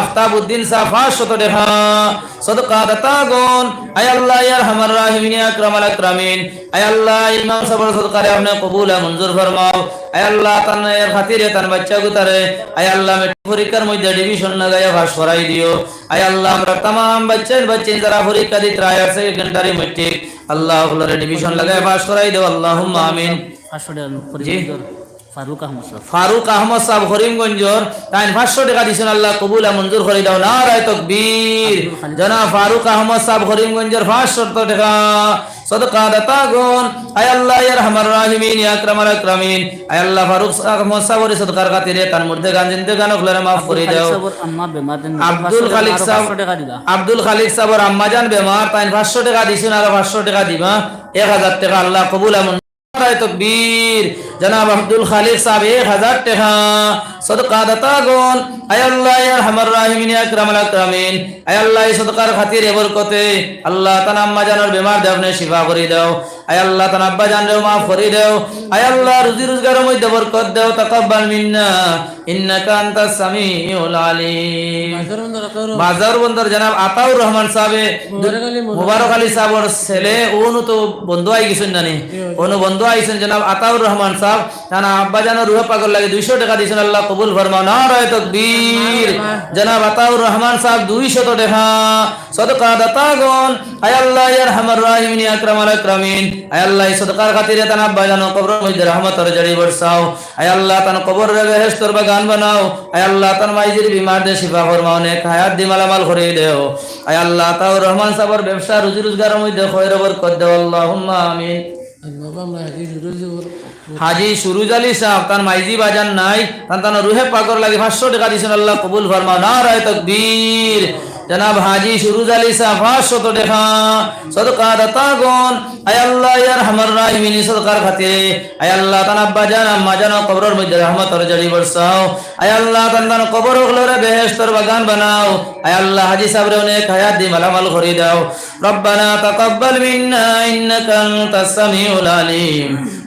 আফতাবউদ্দিন সাহ পাঁচশত টাকা সদকা দাতা আয় আল্লাহ হামার রাহিমিন আকরামাল আকরামিন। আয় আল্লাহ ইমাম সাবর সদকারে আপনি কবুল মঞ্জুর ফরমাও। আয় আল্লাহ তার এর খাতিরে তার বাচ্চা গুতারে। আয় আল্লাহ পরীক্ষার মধ্যে ডিভিশন না গায়ে ভাস করাই দিও। আয় আল্লাহ আমরা তাম বাচ্চার বাচ্চা যারা পরীক্ষা দিতে রায় সেকেন্ডারি মেট্রিক আল্লাহ হলরে ডিভিশন লাগায় পাস করাই দিও। আল্লাহুম্মা আমিন। আসলে ফরিদর ফারুক আহমদ সাহেব। ফারুক আহমদ সাহেব করিমগঞ্জর তাই পাঁচশো টাকা দিছেন আল্লাহ কবুল মঞ্জুর করে দাও। না রায় তকবীর জনা ফারুক আহমদ সাহেব করিমগঞ্জর পাঁচশো টাকা। সদকা দাতা গুন আয় আল্লাহ রাহিমিন ইয়া আকরামাল আকরামিন। আয় আল্লাহ ফারুক আহমদ সাহেবের সদকার খাতিরে তার মধ্যে গান জিন্দে গান মাফ করে দাও। আব্দুল খালিক সাহেব আব্দুল খালিক সাহেবের আম্মাজান বেমার তাই পাঁচশো টাকা দিছেন আর পাঁচশো টাকা দিবা। এক হাজার টাকা আল্লাহ কবুল মঞ্জুর তকবীর। আব্দুল খালিক সাহেব, এক হাজার টাকা সদকা দাতা গুন আয় আল্লাহ ইয়ার হামার রাহিমিন, ইয়া আকরামিন। আল্লাহ সদকার খাতির এ বরকতে আল্লাহ তান আম্মা জানার বেমার দেবনে শিফা করে দাও। আয় আল্লাহ তান আব্বা জানরেও মাফ করে দাও। আয় আল্লাহ রুজি রোজগারের মধ্যে বরকত দাও তাকাব্বাল মিন্না। ইন্নাকা আনতাস সামিউল আলিম। বাজার বন্দর জনাব আতাউর রহমান সাহেবে। মুবারক আলী সাহেবর ছেলে ওনু তো বন্ধু আই গেছেন জানি। ওনু বন্ধু আইছেন জনাব আতাউর রহমান সাহেব। জানা আব্বা জানো রুহ পাগল লাগে দুইশো টাকা দিয়েছেন আল্লাহ কবুল ফরমা না রয় তকবীর জনাব আতাউর রহমান সাহেব দুইশত টাকা। সদকা দাতাগণ আয় আল্লাহ ইয়ার হামার রাহিমিন আকরাম আল আকরামিন। আয় আল্লাহ সদকার খাতিরে তান আব্বা জানো, কবরের মধ্যে রহমতর জড়ি কবর হাজি সুরুজ আলী সাহেব তার মাইজি বাজান নাই, তান তান রুহে পাগর লাগে পাঁচশো টাকা দিয়েছেন আল্লাহ কবুল ফরমা না রায় তকবীর। জনাব হাজি সুরুজ আলী সাফা শত দেখা সদকা দাতাগণ আয় আল্লাহ, ইয়া রহমান রাহিমিন সদকার খাতে আয় আল্লাহ, তান আব্বা জান জান, কবরের মধ্যে রহমত আর জারি বর্ষাও। আয় আল্লাহ, তান তান কবর ওগুলোরে বেহেশতর বাগান বানাও। আয় হাজি সাবরে অনেক হায়াত দি মালামাল করে দাও। রব্বানা তাকাব্বাল মিন্না, ইন্নাকা আনতাস সামিউল আলিম।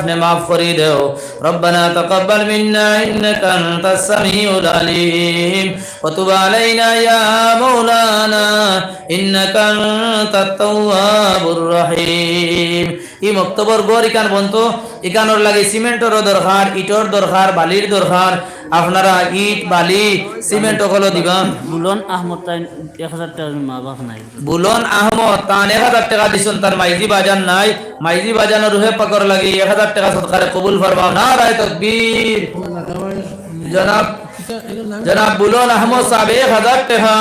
আপনি মাফ করে দাও রব্বানা তাকাব্বাল মিন্না ইন্নাকা আনতাস সামিউল আলিম وتب علينا يا مولانا إنك أنت التواب الرحيم ই মক্তবর গড় ইকান বন্ত ইকানোর লাগে সিমেন্টর দরকার ইটর দরকার বালির দরকার। আপনারা ইট বালি সিমেন্ট ওগুলো দিবা বুলন আহমদ তাই এক হাজার টাকা মা বাপ নাই। বুলন আহমদ তান এক হাজার টাকা দিছেন তার মাইজি বাজান নাই। মাইজি বাজানোর রুহে পাকর লাগে এক হাজার টাকা সরকারে কবুল ফরমাও। না রায় তকবীর। জনাব জনাব আহমদ সাহেব এক হাজার টাকা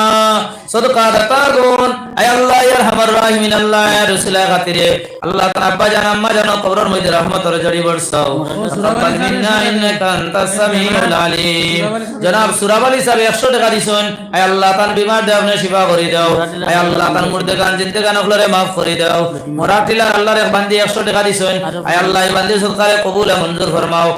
সদকা দাতা গুণ আয় আল্লাহ, ইয়ার হামার রাহিমিন, আল্লাহ ইয়া রাসূলের খাতিরে। আল্লাহ তাআলা আব্বা জান, আম্মা জান, কবরের মধ্যে রহমতের জড়ি বর্ষাও। সাহেব 100 টাকা দিছেন। আয় আল্লাহ তান বিমার শিফা করে দাও। আল্লাহ মুর্দে গান জিনতে গান করে দাও। আল্লাহর এক বান্দি 100 টাকা দিছেন। আল্লাহ বান্দি সদকারে কবুল মঞ্জুর ফরমাও।